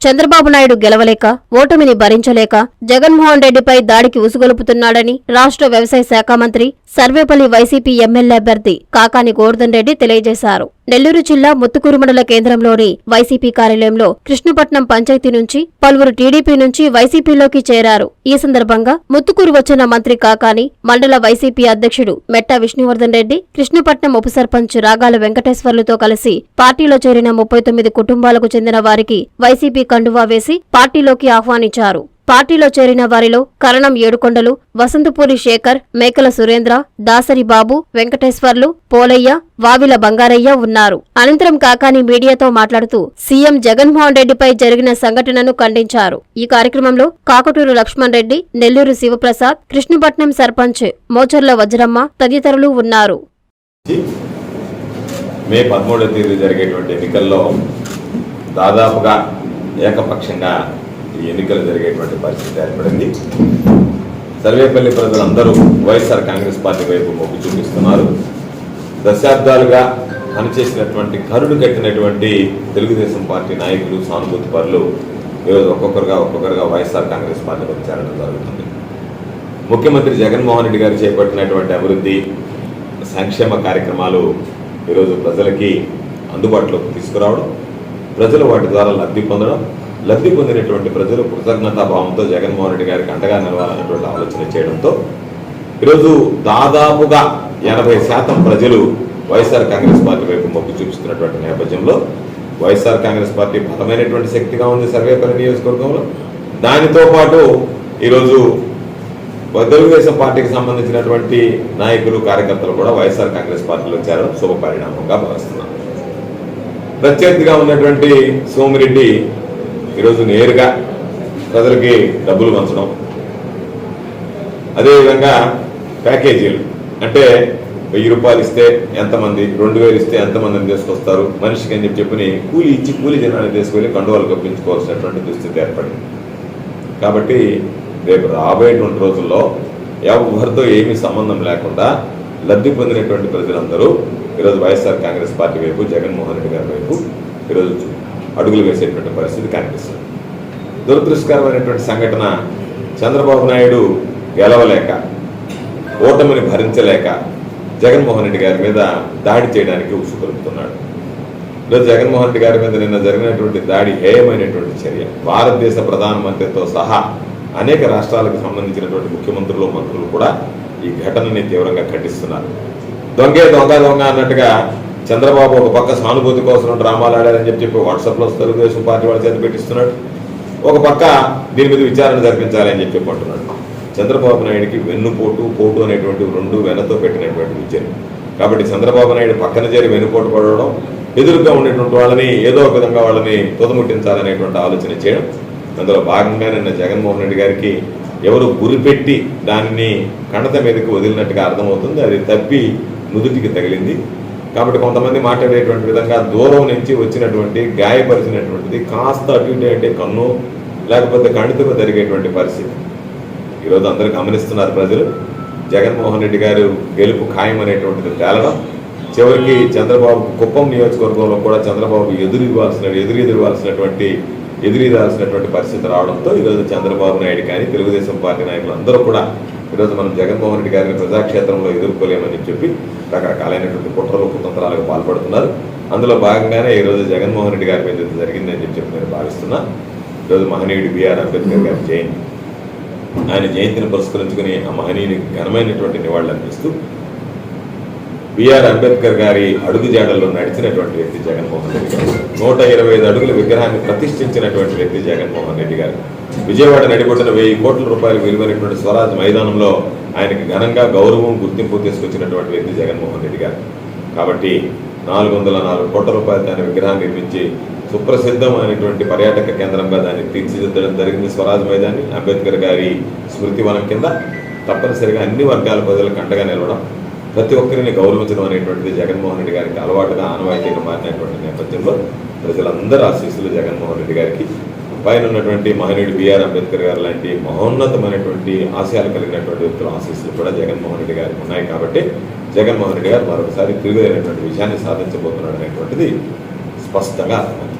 చంద్రబాబు నాయుడు గెలవలేక ఓటమిని భరించలేక జగన్మోహన్ రెడ్డిపై దాడికి ఉసుగొలుపుతున్నాడని రాష్ట్ర వ్యవసాయ శాఖ మంత్రి సర్వేపల్లి వైసీపీ ఎమ్మెల్యే అభ్యర్థి కాకాని గోవర్ధన్ రెడ్డి తెలియజేశారు. నెల్లూరు జిల్లా ముత్తుకూరు మండల కేంద్రంలోని వైసీపీ కార్యాలయంలో కృష్ణపట్నం పంచాయతీ నుంచి పలువురు టీడీపీ నుంచి వైసీపీలోకి చేరారు. ఈ సందర్భంగా ముత్తుకూరు వచ్చిన మంత్రి కాకాని మండల వైసీపీ అధ్యక్షుడు మెట్టా విష్ణువర్ధన్ రెడ్డి కృష్ణపట్నం ఉప సర్పంచ్ రాగాల వెంకటేశ్వర్లతో కలిసి పార్టీలో చేరిన ముప్పై తొమ్మిది కుటుంబాలకు చెందిన వారికి వైసీపీ కండువా వేసి పార్టీలోకి ఆహ్వానించారు. పార్టీలో చేరిన వారిలో కరణం ఏడుకొండలు వసంతపూరి శేఖర్ మేకల సురేంద్ర దాసరి బాబు వెంకటేశ్వర్లు పోలయ్య వావిల బంగారయ్య ఉన్నారు. అనంతరం కాకాని మీడియాతో మాట్లాడుతూ సీఎం జగన్మోహన్ రెడ్డిపై జరిగిన సంఘటనను ఖండించారు. ఈ కార్యక్రమంలో కాకటూరు లక్ష్మణ్ రెడ్డి నెల్లూరు శివప్రసాద్ కృష్ణపట్నం సర్పంచ్ మోచర్ల వజ్రమ్మ తదితరులు ఉన్నారు. మే పదమూడవ తేదీ జరిగేటువంటి ఎన్నికల్లో దాదాపుగా ఏకపక్షంగా ఈ ఎన్నికలు జరిగేటువంటి పరిస్థితి ఏర్పడింది. సర్వేపల్లి ప్రజలందరూ వైఎస్ఆర్ కాంగ్రెస్ పార్టీ వైపు మొగ్గు చూపిస్తున్నారు. దశాబ్దాలుగా పనిచేసినటువంటి కరుడు కట్టినటువంటి తెలుగుదేశం పార్టీ నాయకులు సానుభూతి పరులు ఈరోజు ఒక్కొక్కరుగా ఒక్కొక్కరుగా వైఎస్ఆర్ కాంగ్రెస్ పార్టీలోకి చేరడం జరుగుతుంది. ముఖ్యమంత్రి జగన్మోహన్ రెడ్డి గారు చేపట్టినటువంటి అభివృద్ధి సంక్షేమ కార్యక్రమాలు ఈరోజు ప్రజలకి అందుబాటులోకి తీసుకురావడం ప్రజలు వాటి ద్వారా లబ్ధి పొందడం లబ్ధి పొందినటువంటి ప్రజలు కృతజ్ఞతా భావంతో జగన్మోహన్ రెడ్డి గారికి అండగా నిలవాలన్నటువంటి ఆలోచన చేయడంతో ఈరోజు దాదాపుగా ఎనభై శాతం ప్రజలు వైఎస్ఆర్ కాంగ్రెస్ పార్టీ వైపు మొగ్గు చూపిస్తున్నటువంటి నేపథ్యంలో వైఎస్ఆర్ కాంగ్రెస్ పార్టీ బలమైనటువంటి శక్తిగా ఉంది సర్వేపల్లి నియోజకవర్గంలో. దానితో పాటు ఈరోజు తెలుగుదేశం పార్టీకి సంబంధించినటువంటి నాయకులు కార్యకర్తలు కూడా వైఎస్ఆర్ కాంగ్రెస్ పార్టీలో చేరడం శుభ పరిణామంగా భావిస్తున్నాం. ప్రత్యర్థిగా ఉన్నటువంటి సోమిరెడ్డి ఈరోజు నేరుగా ప్రజలకి డబ్బులు పంచడం. అదేవిధంగా ప్యాకేజీలు. అంటే వెయ్యి రూపాయలు ఇస్తే ఎంతమంది రెండు వేలు ఇస్తే ఎంతమందిని తీసుకొస్తారు? మనిషికి అని చెప్పి చెప్పి కూలి ఇచ్చి కూలి జనాన్ని తీసుకెళ్ళి కండువాలు కప్పించుకోవాల్సినటువంటి దుస్థితి ఏర్పడింది. కాబట్టి రేపు రాబోయేటువంటి రోజుల్లో ఎవరితో ఏమీ సంబంధం లేకుండా లబ్ధి పొందినటువంటి ప్రజలందరూ ఈరోజు వైఎస్ఆర్ కాంగ్రెస్ పార్టీ వైపు జగన్మోహన్ రెడ్డి గారి వైపు ఈరోజు అడుగులు వేసేటువంటి పరిస్థితి కనిపిస్తుంది. దురదృష్టకరమైనటువంటి సంఘటన చంద్రబాబు నాయుడు గెలవలేక ఓటమిని భరించలేక జగన్మోహన్ రెడ్డి గారి మీద దాడి చేయడానికి ఉసుకొలుపుతున్నాడు. ఈరోజు జగన్మోహన్ రెడ్డి గారి మీద నిన్న జరిగినటువంటి దాడి హేయమైనటువంటి చర్య భారతదేశ ప్రధానమంత్రితో సహా అనేక రాష్ట్రాలకు సంబంధించినటువంటి ముఖ్యమంత్రులు మంత్రులు కూడా ఈ ఘటనని తీవ్రంగా ఖండిస్తున్నారు. దొంగే దొంగ దొంగ అన్నట్టుగా చంద్రబాబు ఒక పక్క సానుభూతి కోసం డ్రామాలు ఆడారని చెప్పి చెప్పి వాట్సాప్లో తెలుగుదేశం పార్టీ వాళ్ళ చేత పెట్టిస్తున్నాడు. ఒక పక్క దీని మీద విచారణ జరిపించాలని చెప్పి అంటున్నాడు. చంద్రబాబు నాయుడికి వెన్నుపోటు పోటు అనేటువంటి రెండు వెనతో పెట్టినటువంటి విద్యలు. కాబట్టి చంద్రబాబు నాయుడు పక్కన చేరి వెన్నుపోటు పడడం ఎదురుగా ఉండేటువంటి వాళ్ళని ఏదో ఒక విధంగా వాళ్ళని తుదముట్టించాలనేటువంటి ఆలోచన చేయడం. అందులో భాగంగా నిన్న జగన్మోహన్ రెడ్డి గారికి ఎవరు గురిపెట్టి దానిని కణత మీదకి వదిలినట్టుగా అర్థమవుతుంది. అది తప్పి నుదుటికి తగిలింది. కాబట్టి కొంతమంది మాట్లాడేటువంటి విధంగా దూరం నుంచి వచ్చినటువంటి గాయపరిచినటువంటిది కాస్త అటు ఇటు అంటే కన్ను లేకపోతే కణితకు జరిగేటువంటి పరిస్థితి. ఈరోజు అందరూ గమనిస్తున్నారు ప్రజలు జగన్మోహన్ రెడ్డి గారు గెలుపు ఖాయం అనేటువంటిది తేలడం చివరికి చంద్రబాబు కుప్పం నియోజకవర్గంలో కూడా చంద్రబాబు ఎదురు ఇవ్వాల్సిన ఎదురు ఎదురువాల్సినటువంటి ఎదురీదాల్సినటువంటి పరిస్థితి రావడంతో ఈరోజు చంద్రబాబు నాయుడు కానీ తెలుగుదేశం పార్టీ నాయకులు అందరూ కూడా ఈరోజు మనం జగన్మోహన్ రెడ్డి గారిని ప్రజాక్షేత్రంలో ఎదుర్కోలేమని చెప్పి రకరకాలైనటువంటి కుట్రలు కుతంత్రాలకు పాల్పడుతున్నారు. అందులో భాగంగానే ఈరోజు జగన్మోహన్ రెడ్డి గారి మీద జరిగిందని చెప్పి నేను భావిస్తున్నా. ఈరోజు మహనీయుడు బిఆర్ అంబేద్కర్ గారి జయంతి. ఆయన జయంతిని పురస్కరించుకుని ఆ మహనీయునికి ఘనమైనటువంటి నివాళులు అందిస్తూ బిఆర్ అంబేద్కర్ గారి అడుగుజాడల్లో నడిచినటువంటి వ్యక్తి జగన్మోహన్ రెడ్డి గారు. నూట ఇరవై ఐదు అడుగుల విగ్రహాన్ని ప్రతిష్ఠించినటువంటి వ్యక్తి జగన్మోహన్ రెడ్డి గారు. విజయవాడ నడిబొట్టిన వెయ్యి కోట్ల రూపాయలు విలువైనటువంటి స్వరాజ్ మైదానంలో ఆయనకి ఘనంగా గౌరవం గుర్తింపు తీసుకొచ్చినటువంటి వ్యక్తి జగన్మోహన్ రెడ్డి గారు. కాబట్టి నాలుగు వందల నాలుగు కోట్ల రూపాయలు దాని విగ్రహాన్ని నిర్మించి సుప్రసిద్ధమైనటువంటి పర్యాటక కేంద్రంగా దాన్ని తీర్చిదిద్దడం జరిగింది స్వరాజ్ మైదాన్ని. అంబేద్కర్ గారి స్మృతి వనం కింద తప్పనిసరిగా అన్ని వర్గాల ప్రజలకు అండగా నిలవడం ప్రతి ఒక్కరిని గౌరవించడం అనేటువంటిది జగన్మోహన్ రెడ్డి గారికి అలవాటుగా ఆనవాయితీగా మారినటువంటి నేపథ్యంలో ప్రజలందరూ ఆశీస్సులు జగన్మోహన్ రెడ్డి గారికి. పైన ఉన్నటువంటి మహనీయుడు బిఆర్ అంబేద్కర్ గారు లాంటి మహోన్నతమైనటువంటి ఆశయాలు కలిగినటువంటి వ్యక్తుల ఆశీస్సులు కూడా జగన్మోహన్ రెడ్డి గారికి ఉన్నాయి కాబట్టి జగన్మోహన్ రెడ్డి గారు మరొకసారి తిరుగుదైనటువంటి విజయాన్ని సాధించబోతున్నాడు అనేటువంటిది స్పష్టంగా అర్థమైంది